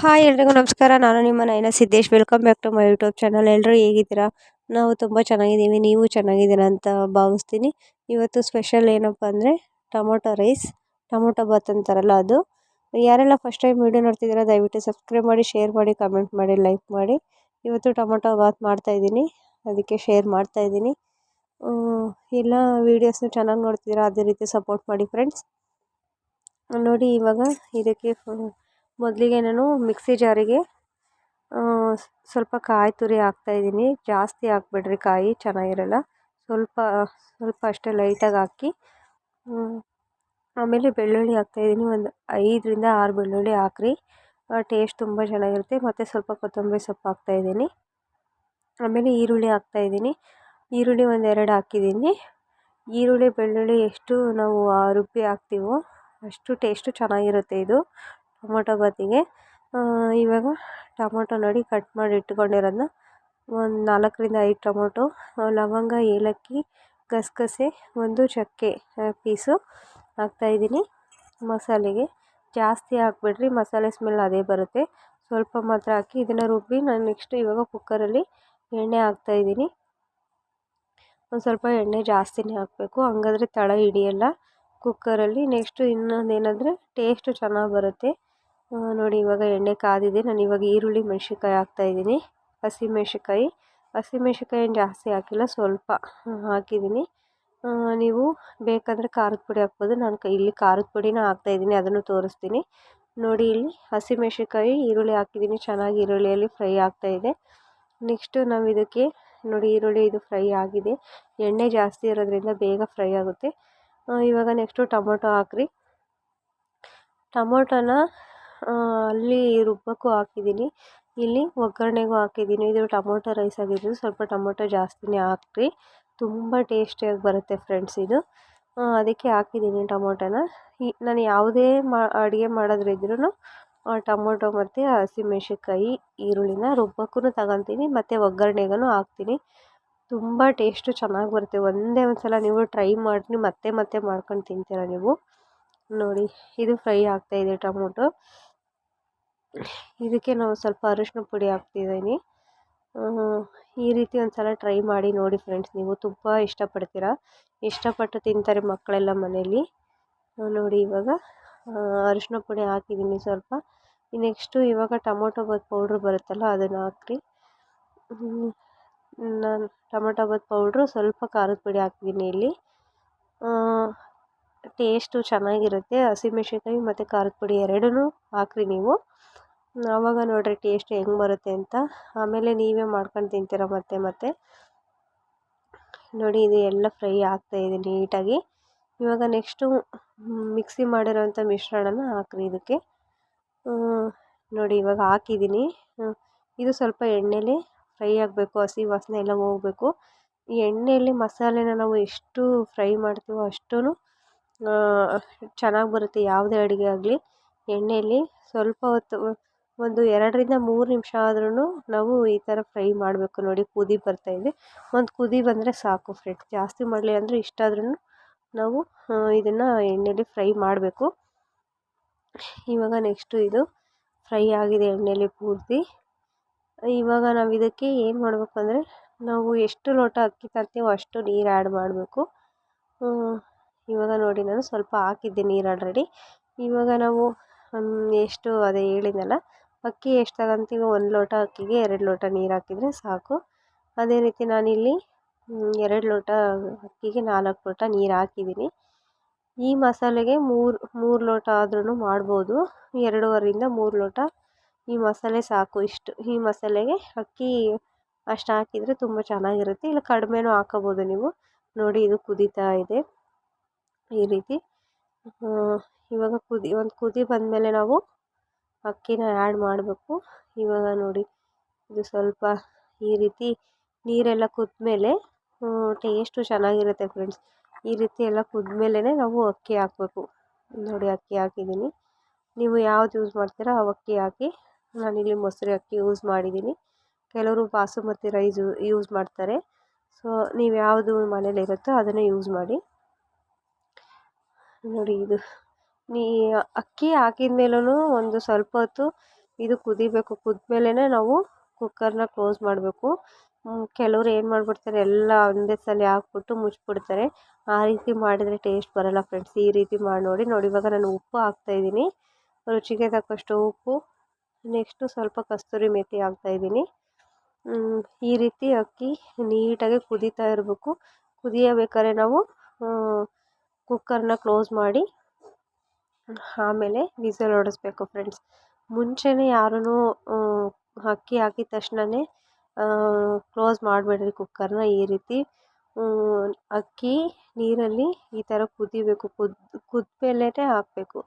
Hi ಎಲ್ರಿಗೂ ನಮಸ್ಕಾರ. ನಾನು ನಿಮ್ಮ Nayana Siddesh. Welcome back to my YouTube channel ಎಲ್ಲರೂ ಹೇಗಿದ್ದೀರಾ? ನಾವು ತುಂಬ ಚೆನ್ನಾಗಿದ್ದೀವಿ. ನೀವು ಚೆನ್ನಾಗಿದ್ದೀರಾ ಅಂತ ಭಾವಿಸ್ತೀನಿ. ಇವತ್ತು ಸ್ಪೆಷಲ್ ಏನಪ್ಪ ಅಂದರೆ ಟೊಮೊಟೊ ರೈಸ್ ಟೊಮೊಟೊ ಬಾತ್ ಅಂತಾರಲ್ಲ ಅದು. ಯಾರೆಲ್ಲ ಫಸ್ಟ್ ಟೈಮ್ ವೀಡಿಯೋ ನೋಡ್ತಿದ್ದೀರಾ, ದಯವಿಟ್ಟು ಸಬ್ಸ್ಕ್ರೈಬ್ ಮಾಡಿ ಶೇರ್ ಮಾಡಿ ಕಮೆಂಟ್ ಮಾಡಿ ಲೈಕ್ ಮಾಡಿ. ಇವತ್ತು ಟೊಮೊಟೊ ಬಾತ್ ಮಾಡ್ತಾಯಿದ್ದೀನಿ ಅದಕ್ಕೆ ಶೇರ್ ಮಾಡ್ತಾಯಿದ್ದೀನಿ ಎಲ್ಲ ವೀಡಿಯೋಸ್ನ ಚೆನ್ನಾಗಿ ನೋಡ್ತಿದ್ದೀರಾ, ಅದೇ ರೀತಿ ಸಪೋರ್ಟ್ ಮಾಡಿ ಫ್ರೆಂಡ್ಸ್ ನೋಡಿ ಇವಾಗ ಇದಕ್ಕೆ ಮೊದಲಿಗೆ ನಾನು ಮಿಕ್ಸಿ ಜಾರಿಗೆ ಸ್ವಲ್ಪ ಕಾಯಿ ತುರಿ ಹಾಕ್ತಾಯಿದ್ದೀನಿ ಜಾಸ್ತಿ ಹಾಕ್ಬೇಡ್ರಿ ಕಾಯಿ, ಚೆನ್ನಾಗಿರಲ್ಲ. ಸ್ವಲ್ಪ ಸ್ವಲ್ಪ ಅಷ್ಟೇ ಲೈಟಾಗಿ ಹಾಕಿ ಆಮೇಲೆ ಬೆಳ್ಳುಳ್ಳಿ ಹಾಕ್ತಾಯಿದ್ದೀನಿ ಒಂದು ಐದರಿಂದ ಆರು ಬೆಳ್ಳುಳ್ಳಿ ಹಾಕ್ರಿ. ಟೇಸ್ಟ್ ತುಂಬ ಚೆನ್ನಾಗಿರುತ್ತೆ. ಮತ್ತು ಸ್ವಲ್ಪ ಕೊತ್ತಂಬರಿ ಸೊಪ್ಪು ಹಾಕ್ತಾಯಿದ್ದೀನಿ ಆಮೇಲೆ ಈರುಳ್ಳಿ ಹಾಕ್ತಾಯಿದ್ದೀನಿ ಈರುಳ್ಳಿ ಒಂದೆರಡು ಹಾಕಿದ್ದೀನಿ. ಈರುಳ್ಳಿ, ಬೆಳ್ಳುಳ್ಳಿ ಎಷ್ಟು ನಾವು ರುಬ್ಬಿ ಹಾಕ್ತೀವೋ ಅಷ್ಟು ಟೇಸ್ಟು ಚೆನ್ನಾಗಿರುತ್ತೆ ಇದು. ಟೊಮೊಟೊ ಬಾತಿಗೆ. ಇವಾಗ ಟೊಮೊಟೊ ನೋಡಿ ಕಟ್ ಮಾಡಿ ಇಟ್ಕೊಂಡಿರೋದನ್ನ ಒಂದು ನಾಲ್ಕರಿಂದ ಐದು ಟೊಮೊಟೊ, ಲವಂಗ, ಏಲಕ್ಕಿ, ಗಸಗಸೆ, ಒಂದು ಚಕ್ಕೆ ಪೀಸು ಹಾಕ್ತಾಯಿದ್ದೀನಿ ಮಸಾಲೆಗೆ. ಜಾಸ್ತಿ ಹಾಕ್ಬಿಡ್ರಿ, ಮಸಾಲೆ ಸ್ಮೆಲ್ ಅದೇ ಬರುತ್ತೆ. ಸ್ವಲ್ಪ ಮಾತ್ರ ಹಾಕಿ ಇದನ್ನು ರುಬ್ಬಿ ನಾನು ನೆಕ್ಸ್ಟ್ ಇವಾಗ ಕುಕ್ಕರಲ್ಲಿ ಎಣ್ಣೆ ಹಾಕ್ತಾಯಿದ್ದೀನಿ ಒಂದು ಸ್ವಲ್ಪ ಎಣ್ಣೆ ಜಾಸ್ತಿನೇ ಹಾಕಬೇಕು, ಹಂಗಾದ್ರೆ ತಳ ಹಿಡಿಯಲ್ಲ. ಕುಕ್ಕರಲ್ಲಿ ನೆಕ್ಸ್ಟು ಇನ್ನೊಂದು ಏನಂದರೆ ಟೇಸ್ಟು ಚೆನ್ನಾಗಿ ಬರುತ್ತೆ. ನೋಡಿ, ಇವಾಗ ಎಣ್ಣೆ ಕಾದಿದೆ. ನಾನು ಇವಾಗ ಈರುಳ್ಳಿ, ಮೆಣಸಿನ್ಕಾಯಿ ಹಾಕ್ತಾಯಿದ್ದೀನಿ ಹಸಿಮೆಣ್ಸಿನ್ಕಾಯಿ ಏನು ಜಾಸ್ತಿ ಹಾಕಿಲ್ಲ, ಸ್ವಲ್ಪ ಹಾಕಿದ್ದೀನಿ. ನೀವು ಬೇಕಂದರೆ ಖಾರದ ಪುಡಿ ಹಾಕ್ಬೋದು. ನಾನು ಇಲ್ಲಿ ಖಾರದ ಪುಡಿನ ಹಾಕ್ತಾಯಿದ್ದೀನಿ ಅದನ್ನು ತೋರಿಸ್ತೀನಿ. ನೋಡಿ, ಇಲ್ಲಿ ಹಸಿಮೆಣ್ಸಿನ್ಕಾಯಿ ಈರುಳ್ಳಿ ಹಾಕಿದ್ದೀನಿ. ಚೆನ್ನಾಗಿ ಈರುಳ್ಳಿಯಲ್ಲಿ ಫ್ರೈ ಆಗ್ತಾಯಿದೆ ನೆಕ್ಸ್ಟು ನಾವು ಇದಕ್ಕೆ, ನೋಡಿ, ಈರುಳ್ಳಿ ಇದು ಫ್ರೈ ಆಗಿದೆ. ಎಣ್ಣೆ ಜಾಸ್ತಿ ಇರೋದ್ರಿಂದ ಬೇಗ ಫ್ರೈ ಆಗುತ್ತೆ. ಇವಾಗ ನೆಕ್ಸ್ಟು ಟೊಮೊಟೊ ಹಾಕ್ರಿ. ಟೊಮೊಟೊನ ಅಲ್ಲಿ ರುಬ್ಬಕ್ಕೂ ಹಾಕಿದ್ದೀನಿ. ಇಲ್ಲಿ ಒಗ್ಗರಣೆಗೂ ಹಾಕಿದ್ದೀನಿ. ಇದು ಟೊಮೊಟೊ ರೈಸ್ ಆಗಿದ್ದು ಸ್ವಲ್ಪ ಟೊಮೊಟೊ ಜಾಸ್ತಿನೇ ಹಾಕ್ರಿ. ತುಂಬ ಟೇಸ್ಟಿಯಾಗಿ ಬರುತ್ತೆ ಫ್ರೆಂಡ್ಸ್ ಇದು. ಅದಕ್ಕೆ ಹಾಕಿದ್ದೀನಿ ಟೊಮೊಟೊನ. ನಾನು ಯಾವುದೇ ಮಾ, ಅಡುಗೆ ಮಾಡೋದ್ರಿದ್ರೂ ಟೊಮೊಟೊ ಮತ್ತು ಹಸಿಮೆಣ್ಸಿನ್ಕಾಯಿ, ಈರುಳ್ಳಿನ ರುಬ್ಬಕ್ಕೂ ತಗೊತೀನಿ, ಮತ್ತು ಒಗ್ಗರಣೆಗೂ ಹಾಕ್ತೀನಿ. ತುಂಬ ಟೇಸ್ಟು ಚೆನ್ನಾಗಿ ಬರುತ್ತೆ. ಒಂದೇ ಒಂದು ಸಲ ನೀವು ಟ್ರೈ ಮಾಡಿ ಮತ್ತೆ ಮತ್ತೆ ಮಾಡ್ಕೊಂಡು ತಿಂತೀರ ನೀವು. ನೋಡಿ, ಇದು ಫ್ರೈ ಆಗ್ತಾಯಿದೆ ಟೊಮೊಟೊ. ಇದಕ್ಕೆ ನಾವು ಸ್ವಲ್ಪ ಅರಿಶಿನ ಪುಡಿ ಹಾಕ್ತಿದ್ದೀನಿ. ಈ ರೀತಿ ಒಂದು ಸಲ ಟ್ರೈ ಮಾಡಿ ನೋಡಿ ಫ್ರೆಂಡ್ಸ್ ನೀವು ತುಂಬ ಇಷ್ಟಪಡ್ತೀರ? ಇಷ್ಟಪಟ್ಟು ತಿಂತಾರೆ ಮಕ್ಕಳೆಲ್ಲ ಮನೇಲಿ ನೋಡಿ ಇವಾಗ ಅರಿಶಿನ ಪುಡಿ ಹಾಕಿದ್ದೀನಿ ಸ್ವಲ್ಪ. ನೆಕ್ಸ್ಟು ಇವಾಗ ಟೊಮೊಟೊ ಬಾತ್ ಪೌಡ್ರ್ ಬರುತ್ತಲ್ಲ, ಅದನ್ನು ಹಾಕ್ರಿ. ನಾನು ಟೊಮೊಟೊ ಬಾತ್ ಪೌಡ್ರು ಸ್ವಲ್ಪ ಖಾರದ ಪುಡಿ ಹಾಕಿದ್ದೀನಿ ಇಲ್ಲಿ. ಟೇಸ್ಟು ಚೆನ್ನಾಗಿರುತ್ತೆ ಹಸಿಮೆಣ್ಸಿನ್ಕಾಯಿ ಮತ್ತು ಖಾರದ ಪುಡಿ ಎರಡೂ ಹಾಕ್ರಿ ನೀವು. ಆವಾಗ ನೋಡಿರಿ ಟೇಸ್ಟ್ ಹೆಂಗೆ ಬರುತ್ತೆ ಅಂತ. ಆಮೇಲೆ ನೀವೇ ಮಾಡ್ಕೊಂಡು ತಿಂತೀರ ಮತ್ತೆ ಮತ್ತೆ? ನೋಡಿ, ಇದು ಎಲ್ಲ ಫ್ರೈ ಆಗ್ತಾಯಿದೆ ನೀಟಾಗಿ. ಇವಾಗ ನೆಕ್ಸ್ಟು ಮಿಕ್ಸಿ ಮಾಡಿರೋಂಥ ಮಿಶ್ರಣನ ಹಾಕ್ರಿ ಇದಕ್ಕೆ. ನೋಡಿ, ಇವಾಗ ಹಾಕಿದ್ದೀನಿ ಇದು ಸ್ವಲ್ಪ ಎಣ್ಣೆಲಿ ಫ್ರೈ ಆಗಬೇಕು, ಹಸಿ ವಾಸನೆ ಎಲ್ಲ ಹೋಗಬೇಕು. ಎಣ್ಣೆಯಲ್ಲಿ ಮಸಾಲೆನ ನಾವು ಎಷ್ಟು ಫ್ರೈ ಮಾಡ್ತೀವೋ ಅಷ್ಟೂ ಚೆನ್ನಾಗಿ ಬರುತ್ತೆ. ಯಾವುದೇ ಅಡುಗೆ ಆಗಲಿ ಎಣ್ಣೆಯಲ್ಲಿ ಸ್ವಲ್ಪ ಹೊತ್ತು ಒಂದು ಎರಡರಿಂದ ಮೂರು ನಿಮಿಷ ಆದ್ರೂ ನಾವು ಈ ಥರ ಫ್ರೈ ಮಾಡಬೇಕು. ನೋಡಿ ಕುದಿ ಇದೆ. ಒಂದು ಕುದಿ ಬಂದರೆ ಸಾಕು ಫ್ರೆಂಡ್ಸ್ ಜಾಸ್ತಿ ಮಾಡಲಿಲ್ಲ ಅಂದರೆ ಇಷ್ಟಾದ್ರೂ ನಾವು ಇದನ್ನು ಎಣ್ಣೆಲಿ ಫ್ರೈ ಮಾಡಬೇಕು. ಇವಾಗ ನೆಕ್ಸ್ಟು ಇದು ಫ್ರೈ ಆಗಿದೆ ಎಣ್ಣೆಲಿ ಪೂರ್ತಿ. ಇವಾಗ ನಾವು ಇದಕ್ಕೆ ಏನು ಮಾಡಬೇಕು ಅಂದರೆ ನಾವು ಎಷ್ಟು ಲೋಟ ಅಕ್ಕಿ ತರ್ತೀವೋ ಅಷ್ಟು ನೀರು ಆ್ಯಡ್ ಮಾಡಬೇಕು. ಇವಾಗ ನೋಡಿ ನಾನು ಸ್ವಲ್ಪ ಹಾಕಿದ್ದೆ ನೀರು ಆಲ್ರೆಡಿ ಇವಾಗ ನಾವು ಎಷ್ಟು ಅದೇ ಹೇಳಿದ್ನಲ್ಲ ಅಕ್ಕಿ ಎಷ್ಟು ತಗೊಂತೀವಿ ಒಂದು ಲೋಟ ಅಕ್ಕಿಗೆ ಎರಡು ಲೋಟ ನೀರು ಹಾಕಿದರೆ ಸಾಕು. ಅದೇ ರೀತಿ ನಾನಿಲ್ಲಿ ಎರಡು ಲೋಟ ಅಕ್ಕಿಗೆ ನಾಲ್ಕು ಲೋಟ ನೀರು ಹಾಕಿದ್ದೀನಿ. ಈ ಮಸಾಲೆಗೆ ಮೂರು ಮೂರು ಲೋಟ ಆದ್ರೂ ಮಾಡ್ಬೋದು. ಎರಡೂವರೆಯಿಂದ ಮೂರು ಲೋಟ ಈ ಮಸಾಲೆ ಸಾಕು. ಇಷ್ಟು, ಈ ಮಸಾಲೆಗೆ ಅಕ್ಕಿ ಅಷ್ಟು ಹಾಕಿದರೆ ತುಂಬ ಚೆನ್ನಾಗಿರುತ್ತೆ. ಇಲ್ಲ ಕಡಿಮೆನೂ ಹಾಕೋಬೋದು ನೀವು. ನೋಡಿ, ಇದು ಕುದೀತಾ ಇದೆ. ಈ ರೀತಿ ಇವಾಗ ಕುದಿ, ಒಂದು ಕುದಿ ಬಂದಮೇಲೆ ನಾವು ಅಕ್ಕಿನ ಆ್ಯಡ್ ಮಾಡಬೇಕು. ಇವಾಗ ನೋಡಿ, ಇದು ಸ್ವಲ್ಪ ಈ ರೀತಿ ನೀರೆಲ್ಲ ಕುದ್ಮೇಲೆ ಟೇಸ್ಟು ಚೆನ್ನಾಗಿರುತ್ತೆ ಫ್ರೆಂಡ್ಸ್ ಈ ರೀತಿ ಎಲ್ಲ ಕುದ್ಮೇಲೆ ನಾವು ಅಕ್ಕಿ ಹಾಕಬೇಕು. ನೋಡಿ, ಅಕ್ಕಿ ಹಾಕಿದ್ದೀನಿ. ನೀವು ಯಾವ್ದು ಯೂಸ್ ಮಾಡ್ತೀರೋ, ಆ ಅಕ್ಕಿ ಹಾಕಿ. ನಾನಿಲ್ಲಿ ಮೊಸರು ಅಕ್ಕಿ ಯೂಸ್ ಮಾಡಿದ್ದೀನಿ. ಕೆಲವರು ಬಾಸುಮತಿ ರೈಸ್ ಯೂಸ್ ಮಾಡ್ತಾರೆ. ಸೊ ನೀವು ಯಾವುದು ಮನೇಲಿರುತ್ತೋ ಅದನ್ನೇ ಯೂಸ್ ಮಾಡಿ. ನೋಡಿ, ಇದು ನೀ ಅಕ್ಕಿ ಹಾಕಿದ ಮೇಲೂ ಒಂದು ಸ್ವಲ್ಪ ಹೊತ್ತು ಇದು ಕುದಿಬೇಕು. ಕುದ್ದಮೇಲೆ ನಾವು ಕುಕ್ಕರ್ನ ಕ್ಲೋಸ್ ಮಾಡಬೇಕು. ಕೆಲವ್ರು ಏನು ಮಾಡಿಬಿಡ್ತಾರೆ, ಎಲ್ಲ ಒಂದೇ ಸಲ ಹಾಕ್ಬಿಟ್ಟು ಮುಚ್ಚಿಬಿಡ್ತಾರೆ ಆ ರೀತಿ ಮಾಡಿದರೆ ಟೇಸ್ಟ್ ಬರೋಲ್ಲ ಫ್ರೆಂಡ್ಸ್ ಈ ರೀತಿ ಮಾಡಿ ನೋಡಿ ನೋಡಿ. ಇವಾಗ ನಾನು ಉಪ್ಪು ಹಾಕ್ತಾಯಿದ್ದೀನಿ ರುಚಿಗೆ ತಕ್ಕಷ್ಟು ಉಪ್ಪು. ನೆಕ್ಸ್ಟು ಸ್ವಲ್ಪ ಕಸ್ತೂರಿ ಮೆಥಿ ಹಾಕ್ತಾಯಿದ್ದೀನಿ ಈ ರೀತಿ ಅಕ್ಕಿ ನೀಟಾಗಿ ಕುದೀತಾ ಇರಬೇಕು. ಕುದಿಯಬೇಕಾದ್ರೆ ನಾವು ಕುಕ್ಕರ್ನ ಕ್ಲೋಸ್ ಮಾಡಿ ಆಮೇಲೆ ವಿಸಲ್ ಹೊಡೆಸ್ಬೇಕು ಫ್ರೆಂಡ್ಸ್ ಮುಂಚೆನೇ ಯಾರೂ ಅಕ್ಕಿ ಹಾಕಿದ ತಕ್ಷಣನೇ ಕ್ಲೋಸ್ ಮಾಡಬೇಡ್ರಿ ಕುಕ್ಕರ್ನ ಈ ರೀತಿ. ಅಕ್ಕಿ, ನೀರಲ್ಲಿ ಈ ಥರ ಕುದಿಬೇಕು. ಕುದ್ ಕುದ್ಮೇಲೆ ಹಾಕಬೇಕು.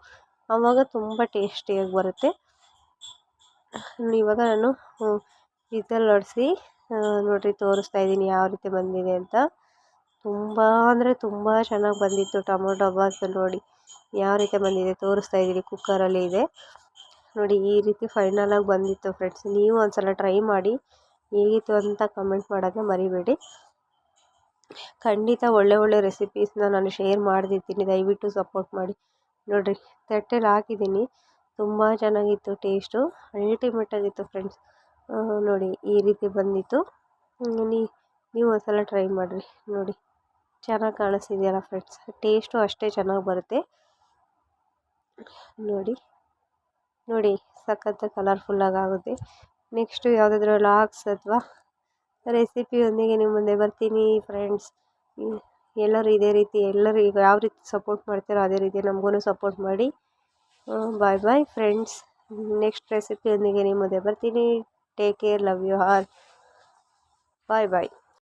ಆವಾಗ ತುಂಬ ಟೇಸ್ಟಿಯಾಗಿ ಬರುತ್ತೆ. ಇವಾಗ ನಾನು ವಿಸಲ್ ಹೊಡೆಸಿ ನೋಡಿರಿ ತೋರಿಸ್ತಾ ಇದ್ದೀನಿ ಯಾವ ರೀತಿ ಬಂದಿದೆ ಅಂತ. ತುಂಬ ಅಂದರೆ ತುಂಬ ಚೆನ್ನಾಗಿ ಬಂದಿತ್ತು ಟೊಮೊಟೊ ಬಾತ್ ನೋಡಿ. ಯಾವ ರೀತಿ ಬಂದಿದೆ ತೋರಿಸ್ತಾ ಇದ್ದೀನಿ ಕುಕ್ಕರಲ್ಲಿ ಇದೆ. ನೋಡಿ ಈ ರೀತಿ ಫೈನಲಾಗಿ ಬಂದಿತ್ತು ಫ್ರೆಂಡ್ಸ್ ನೀವು ಒಂದು ಸಲ ಟ್ರೈ ಮಾಡಿ. ಹೇಗಿತ್ತು ಅಂತ ಕಮೆಂಟ್ ಮಾಡೋದನ್ನ ಮರಿಬೇಡಿ. ಖಂಡಿತ ಒಳ್ಳೆ ಒಳ್ಳೆ ರೆಸಿಪೀಸ್ನ ನಾನು ಶೇರ್ ಮಾಡ್ತಿರ್ತೀನಿ ದಯವಿಟ್ಟು ಸಪೋರ್ಟ್ ಮಾಡಿ. ನೋಡಿರಿ ತಟ್ಟೆಲಿ ಹಾಕಿದ್ದೀನಿ, ತುಂಬ ಚೆನ್ನಾಗಿತ್ತು ಟೇಸ್ಟು ಅಲ್ಟಿಮೇಟಾಗಿತ್ತು ಫ್ರೆಂಡ್ಸ್ ನೋಡಿ ಈ ರೀತಿ ಬಂದಿತ್ತು. ನೀವು ಒಂದು ಸಲ ಟ್ರೈ ಮಾಡಿರಿ, ನೋಡಿ. ಚೆನ್ನಾಗಿ ಕಾಣಿಸ್ತಿದೆಯಲ್ಲ ಫ್ರೆಂಡ್ಸ್ ಟೇಸ್ಟು ಅಷ್ಟೇ ಚೆನ್ನಾಗಿ ಬರುತ್ತೆ. ನೋಡಿ ನೋಡಿ ಸಖತ್ತು ಕಲರ್ಫುಲ್ಲಾಗಿ ಆಗುತ್ತೆ ನೆಕ್ಸ್ಟು ಯಾವುದಾದ್ರೂ ಲಾಕ್ಸ್ ಅಥವಾ ರೆಸಿಪಿಯೊಂದಿಗೆ ನಿಮ್ಮ ಮುಂದೆ ಬರ್ತೀನಿ ಫ್ರೆಂಡ್ಸ್ ಎಲ್ಲರೂ ಇದೇ ರೀತಿ, ಎಲ್ಲರೂ ಈಗ ಯಾವ ರೀತಿ ಸಪೋರ್ಟ್ ಮಾಡ್ತಾರೋ ಅದೇ ರೀತಿ ನಮಗೂ ಸಪೋರ್ಟ್ ಮಾಡಿ. ಬಾಯ್ ಬಾಯ್ ಫ್ರೆಂಡ್ಸ್ ನೆಕ್ಸ್ಟ್ ರೆಸಿಪಿಯೊಂದಿಗೆ ನಿಮ್ಮ ಮುಂದೆ ಬರ್ತೀನಿ. Take care love you all bye bye